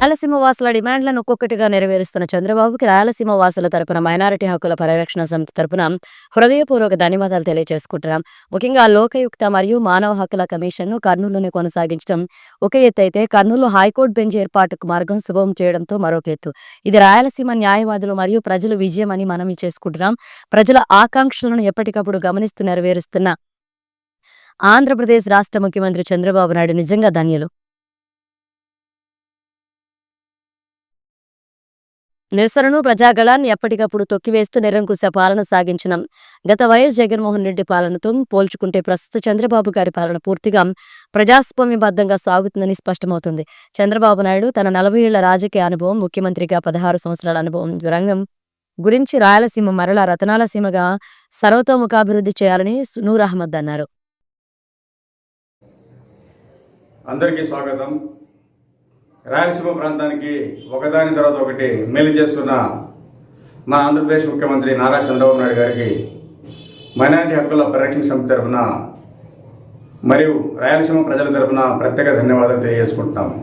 రాయలసీమ వాసుల డిమాండ్లను ఒక్కొక్కటిగా నెరవేరుస్తున్న చంద్రబాబుకి రాయలసీమ వాసుల తరపున మైనారిటీ హక్కుల పరిరక్షణ సమితి తరపున హృదయపూర్వక ధన్యవాదాలు తెలియజేసుకుంటున్నాం ముఖ్యంగా లోకయుక్త మరియు మానవ హక్కుల కమిషన్ను కర్నూలులోనే కొనసాగించడం ఒక ఎత్తు అయితే కర్నూలు హైకోర్టు బెంచ్ ఏర్పాటుకు మార్గం శుభం చేయడంతో మరొక ఎత్తు. ఇది రాయలసీమ న్యాయవాదులు మరియు ప్రజలు విజయం అని మనం చేసుకుంటున్నాం. ప్రజల ఆకాంక్షలను ఎప్పటికప్పుడు గమనిస్తూ నెరవేరుస్తున్న ఆంధ్రప్రదేశ్ రాష్ట్ర ముఖ్యమంత్రి చంద్రబాబు నాయుడు నిజంగా ధన్యులు. నిరసనను ప్రజాగళాన్ని ఎప్పటికప్పుడు తొక్కివేస్తూ నిరంకుశ పాలన సాగించినాం. గత వైఎస్ జగన్మోహన్ రెడ్డి పాలనతో పోల్చుకుంటే ప్రస్తుత చంద్రబాబు గారి పాలన పూర్తిగా ప్రజాస్వామ్యబద్ధంగా సాగుతుందని స్పష్టమవుతుంది. చంద్రబాబు నాయుడు తన నలభై ఏళ్ళ రాజకీయ అనుభవం ముఖ్యమంత్రిగా పదహారు సంవత్సరాల అనుభవం రంగం గురించి రాయలసీమ మరలా రతనాలసీమగా సర్వతోముఖాభివృద్ధి చేయాలని నూర్ అహ్మద్ అన్నారు. అందరికీ స్వాగతం. రాయలసీమ ప్రాంతానికి ఒకదాని తర్వాత ఒకటి మేలు చేస్తున్న మా ఆంధ్రప్రదేశ్ ముఖ్యమంత్రి నారా చంద్రబాబు నాయుడు గారికి మైనారిటీ హక్కుల పరిరక్షణ సమితి తరఫున మరియు రాయలసీమ ప్రజల తరఫున ప్రత్యేక ధన్యవాదాలు తెలియజేసుకుంటున్నాము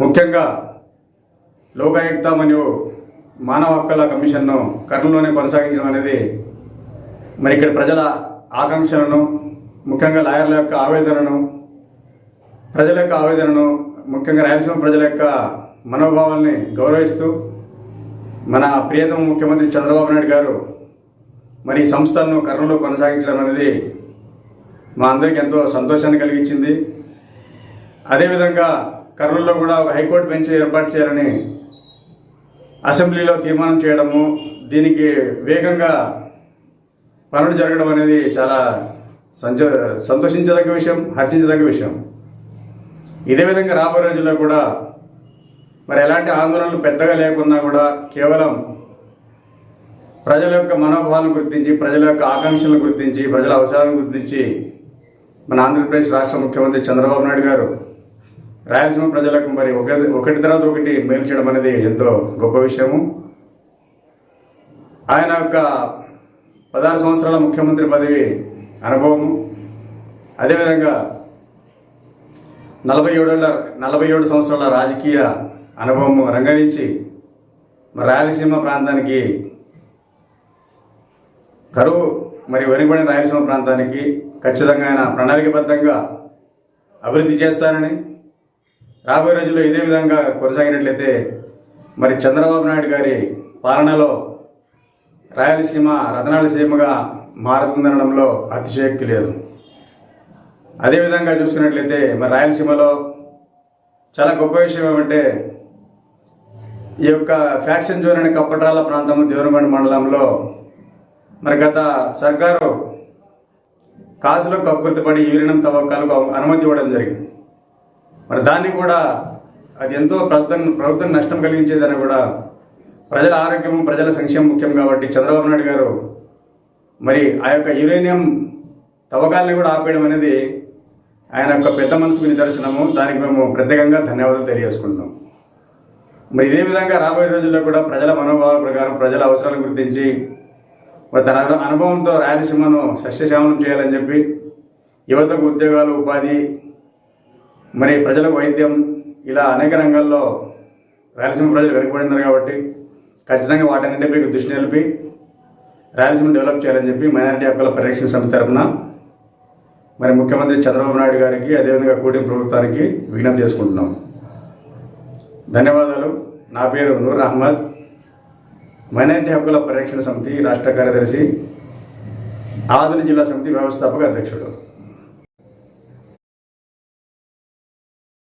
ముఖ్యంగా లోకాయుక్త మరియు మానవ హక్కుల కమిషన్ను కర్నూలులోనే కొనసాగించడం అనేది మరి ఇక్కడ ప్రజల ఆకాంక్షలను ముఖ్యంగా లాయర్ల యొక్క ఆవేదనను ప్రజల యొక్క ఆవేదనను ముఖ్యంగా రాయలసీమ ప్రజల యొక్క మనోభావాల్ని గౌరవిస్తూ మన ప్రియతమ ముఖ్యమంత్రి చంద్రబాబు నాయుడు గారు మరి ఈ సంస్థలను కర్నూలులో కొనసాగించడం అనేది మా అందరికీ ఎంతో సంతోషాన్ని కలిగించింది. అదేవిధంగా కర్నూలులో కూడా ఒక హైకోర్టు బెంచ్ ఏర్పాటు చేయాలని అసెంబ్లీలో తీర్మానం చేయడము దీనికి వేగంగా పనులు జరగడం అనేది చాలా సంచ సంతోషించదగ్గ విషయం హర్షించదగ్గ విషయం. ఇదే విధంగా రాబోయే రోజుల్లో కూడా మరి ఎలాంటి ఆందోళనలు పెద్దగా లేకున్నా కూడా కేవలం ప్రజల యొక్క మనోభావాలను గుర్తించి ప్రజల యొక్క ఆకాంక్షలను గుర్తించి ప్రజల అవసరాలను గుర్తించి మన ఆంధ్రప్రదేశ్ రాష్ట్ర ముఖ్యమంత్రి చంద్రబాబు నాయుడు గారు రాయలసీమ ప్రజలకు మరి ఒక ఒకటి తర్వాత ఒకటి మేలు చేయడం అనేది ఎంతో గొప్ప విషయము. ఆయన యొక్క పదహారు సంవత్సరాల ముఖ్యమంత్రి పదవి అనుభవము. అదేవిధంగా నలభై ఏడేళ్ళ నలభై ఏడు సంవత్సరాల రాజకీయ అనుభవం రంగరించి రాయలసీమ ప్రాంతానికి కరువు మరి వెనుకబడిన రాయలసీమ ప్రాంతానికి ఖచ్చితంగా ఆయన ప్రణాళికబద్ధంగా అభివృద్ధి చేస్తానని రాబోయే రోజుల్లో ఇదే విధంగా కొనసాగినట్లయితే మరి చంద్రబాబు నాయుడు గారి పాలనలో రాయలసీమ రతనాలసీమగా మారుతుందనడంలో అతిశయోక్తి లేదు. అదేవిధంగా చూసుకున్నట్లయితే మరి రాయలసీమలో చాలా గొప్ప విషయం ఏమంటే ఈ యొక్క ఫ్యాక్షన్ జోన్ అనే కప్పట్రాల ప్రాంతం దేవరమండ మండలంలో మరి గత సర్కారు కాసులో కక్కుర్తిపడి యూరినం తవ్వకాలకు అనుమతి ఇవ్వడం జరిగింది. మరి దాన్ని కూడా అది ఎంతో ప్రభుత్వం ప్రభుత్వం నష్టం కలిగించేదని కూడా ప్రజల ఆరోగ్యం ప్రజల సంక్షేమం ముఖ్యం కాబట్టి చంద్రబాబు నాయుడు గారు మరి ఆ యొక్క యురేనియం తవ్వకాలని కూడా ఆపేయడం అనేది ఆయన యొక్క పెద్ద మనసుకు నిదర్శనము దానికి మేము ప్రత్యేకంగా ధన్యవాదాలు తెలియజేసుకుంటున్నాం. మరి ఇదే విధంగా రాబోయే రోజుల్లో కూడా ప్రజల మనోభావాల ప్రకారం ప్రజల అవసరాలను గుర్తించి మరి తన అనుభవంతో రాయలసీమను సస్యశ్యామలం చేయాలని చెప్పి యువతకు ఉద్యోగాలు ఉపాధి మరి ప్రజలకు వైద్యం ఇలా అనేక రంగాల్లో రాయలసీమ ప్రజలు వెనుకబడినారు కాబట్టి ఖచ్చితంగా వాటన్నింటిపై దృష్టి నిలిపి రాయలసీమ డెవలప్ చేయాలని చెప్పి మైనారిటీ హక్కుల పరిరక్షణ సమితి తరఫున మరి ముఖ్యమంత్రి చంద్రబాబు నాయుడు గారికి అదేవిధంగా కూటమి ప్రభుత్వానికి విజ్ఞప్తి చేసుకుంటున్నాం. ధన్యవాదాలు. నా పేరు నూర్ అహ్మద్. మైనారిటీ హక్కుల పరిరక్షణ సమితి రాష్ట్ర కార్యదర్శి ఆధునిక జిల్లా సమితి వ్యవస్థాపక అధ్యక్షుడు.